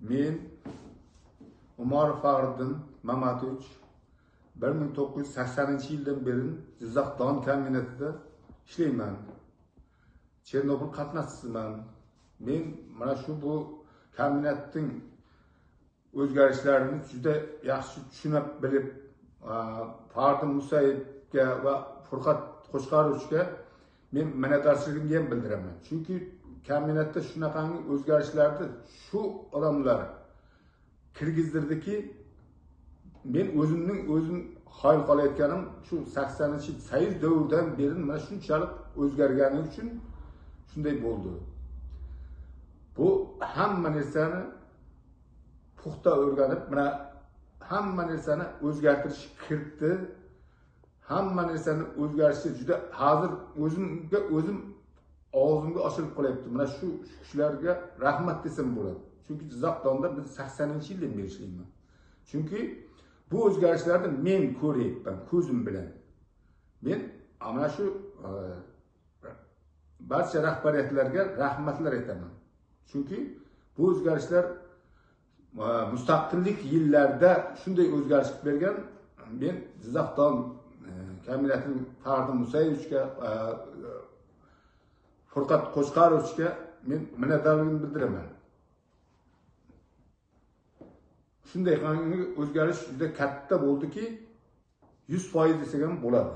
Men Umarov Faxriddin Mamatovich 1980-yildan beri Jizzax don kombinatida ishlayman. Chernobil qatnashchisiman. Men mana shu bu kombinatning o'zgarishlarini juda yaxshi tushunib bilib, Fardin Musayevga va Furqat Qo'shqarovichga men minnatdorchiligimni ham bildiraman. Chunki kombinatda shunaqangi o'zgarishlarni shu odamlar kirgizdirdiki, men o'zimning o'zim hayol qolayotganim shu 80 sayz davridan beri mana shunchalik o'zgargani uchun shunday bo'ldi. Bu hamma narsani puxta o'rganib, mana hamma narsani o'zgartirish kiritdi. Hamma narsani o'zgarishi juda hozir o'zimga o'zim og'zimga oshirib qolyapti. Mana shu kishilarga rahmat desam bo'ladi. Chunki Jizzaxdonda biz 80-yildan beri ishlayman. Chunki bu o'zgarishlarni men ko'ryapman ko'zim bilan. Men mana shu e, barcha rahbariyatlarga rahmatlar aytaman. Chunki bu o'zgarishlar e, mustaqillik yillarida shunday o'zgarish qilib bergan men Jizzaxdon e, kombinatining Fardi Musayevichga e, Furqat Qo'shqarovichga men minnatdorligimni bildiraman. Shunday qangi o'zgarish juda katta bo'ldiki, 100% desak ham bo'ladi.